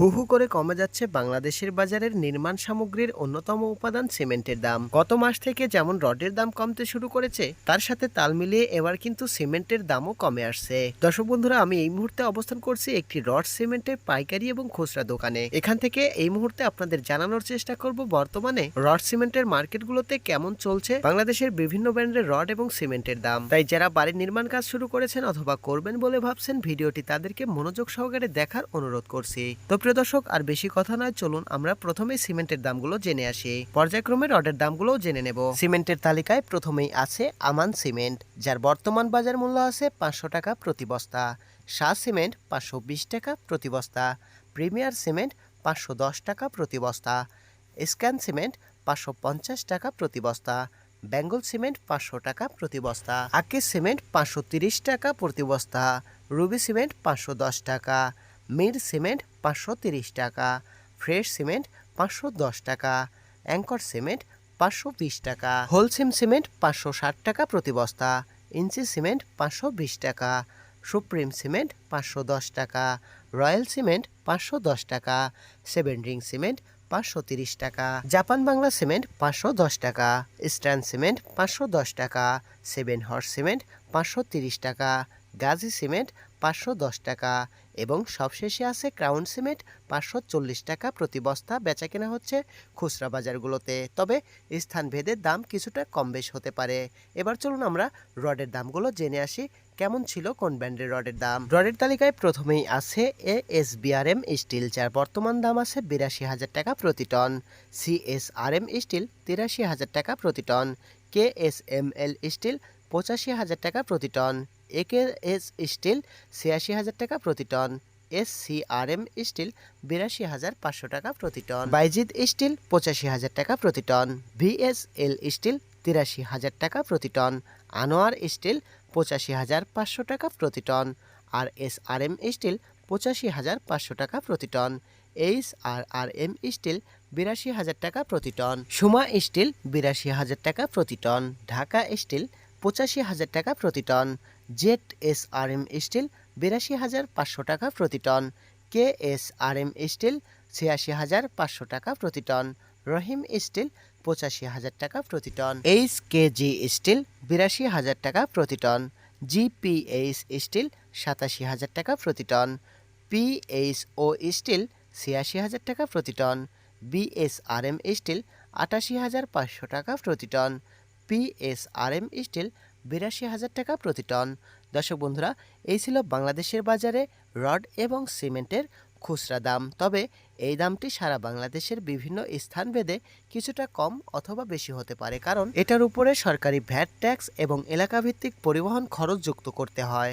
হু হু করে কমে যাচ্ছে বাংলাদেশের বাজারের নির্মাণ সামগ্রীর অন্যতম উপাদান সিমেন্টের দাম। গত মাস থেকে যেমন রডের দাম কমতে শুরু করেছে, তার সাথে তাল মিলিয়ে এবার কিন্তু সিমেন্টের দামও কমে আসছে। দর্শক বন্ধুরা, আমি এই মুহূর্তে অবস্থান করছি একটি রড সিমেন্টের পাইকারি এবং খুচরা দোকানে। এখান থেকে এই মুহূর্তে আপনাদের জানানোর চেষ্টা করব, বর্তমানে রড সিমেন্টের মার্কেটগুলোতে কেমন চলছে, বাংলাদেশের বিভিন্ন ব্র্যান্ডের রড এবং সিমেন্টের দাম। তাই যারা বাড়ির নির্মাণ কাজ শুরু করেছেন অথবা করবেন বলে ভাবছেন, ভিডিওটি তাদেরকে মনোযোগ সহকারে দেখার অনুরোধ করছি। তো প্রিয় দর্শক, আর বেশি কথা নয়, চলুন আমরা প্রথমে সিমেন্টের দামগুলো জেনে আসি। পর্যায়ক্রমে রডের দামগুলোও জেনে নেব। সিমেন্টের তালিকায় প্রথমেই আছে আমান সিমেন্ট, যার বর্তমান বাজার মূল্য আছে পাঁচশো টাকা প্রতি বস্তা। শাহ সিমেন্ট পাঁচশো বিশ টাকা প্রতি বস্তা। প্রিমিয়ার সিমেন্ট পাঁচশো দশ টাকা প্রতি বস্তা। স্ক্যান সিমেন্ট পাঁচশো পঞ্চাশ টাকা প্রতি বস্তা। বেঙ্গল সিমেন্ট পাঁচশো টাকা প্রতি বস্তা। আকিস সিমেন্ট পাঁচশো তিরিশ টাকা প্রতি বস্তা। রুবি সিমেন্ট পাঁচশো দশ টাকা। মির সিমেন্ট পাঁচশো তিরিশ টাকা, ফ্রেশ সিমেন্ট পাঁচশো দশ টাকা, অ্যাঙ্কর সিমেন্ট পাঁচশো বিশ টাকা, হোলসিম সিমেন্ট পাঁচশো ষাট টাকা প্রতি বস্তা, ইঞ্চি সিমেন্ট পাঁচশো বিশ টাকা, সুপ্রিম সিমেন্ট পাঁচশো দশ টাকা, রয়্যাল সিমেন্ট পাঁচশো দশ টাকা, সেভেন রিং সিমেন্ট পাঁচশো তিরিশ টাকা, জাপান বাংলা সিমেন্ট পাঁচশো দশ টাকা স্ট্যান্ড সিমেন্ট পাঁচশো দশ টাকা, সেভেন হর্স সিমেন্ট পাঁচশো তিরিশ টাকা, গাজী সিমেন্ট পাঁচশো দশ টাকা এবং সবশেষে আছে ক্রাউন সিমেন্ট পাঁচশো চল্লিশ টাকা প্রতি বস্তা বেচা কেনা হচ্ছে খুচরা বাজারগুলোতে। তবে স্থানভেদের দাম কিছুটা কম বেশ হতে পারে। এবার চলুন আমরা রডের দামগুলো জেনে আসি কেমন ছিল কোন ব্র্যান্ডের রডের দাম? রডের তালিকায় প্রথমেই আছে এ এস বিআরএম স্টিল, যার বর্তমান দাম আছে বিরাশি হাজার টাকা প্রতি টন। সিএসআরএম স্টিল, তিরাশি হাজার টাকা প্রতি ton. K S M L steel, পঁচাশি হাজার টাকা প্রতি টন। একে এস স্টিল, ছিয়াশি হাজার টাকা প্রতি ton. S C R M steel, বিরাশি হাজার পাঁচশো টাকা প্রতি টন। বাইজিদ স্টিল, পঁচাশি হাজার টাকা প্রতি টন। ভিএসএল স্টিল, তিরাশি হাজার টাকা প্রতি টন। আনোয়ার স্টিল পঁচাশি হাজার পাঁচশো টাকা প্রতি ton. R S R M steel পঁচাশি হাজার পাঁচশো টাকা প্রতি ton. H R R M steel বিরাশি হাজার টাকা প্রতি টন। সুমা স্টিল বিরাশি হাজার টাকা প্রতি টন। ঢাকা স্টিল পঁচাশি হাজার টাকা প্রতি ton. Z S R M steel বিরাশি হাজার পাঁচশো টাকা প্রতি ton. K S R M steel ছিয়াশি হাজার পাঁচশো টাকা প্রতি টন। রহিম স্টিল পঁচাশি হাজার টাকা প্রতি টন। এইচ কেজি স্টিল বিরাশি হাজার টাকা প্রতি টন। জিপিএইচ স্টিল সাতাশি হাজার টাকা প্রতি টন। পিএইচ ও স্টিল ছিয়াশি হাজার টাকা প্রতি টন। বিএসআরএম স্টিল আটাশি হাজার পাঁচশো টাকা প্রতি টন। পিএসআরএম স্টিল বিরাশি হাজার টাকা প্রতি টন। দর্শক বন্ধুরা, এই ছিল বাংলাদেশের বাজারে রড এবং সিমেন্টের খুচরা দাম। তবে এই দামটি সারা বাংলাদেশের বিভিন্ন স্থান ভেদে কিছুটা কম অথবা বেশি হতে পারে, কারণ এটার উপরে সরকারি ভ্যাট, ট্যাক্স এবং এলাকাভিত্তিক পরিবহন খরচ যুক্ত করতে হয়।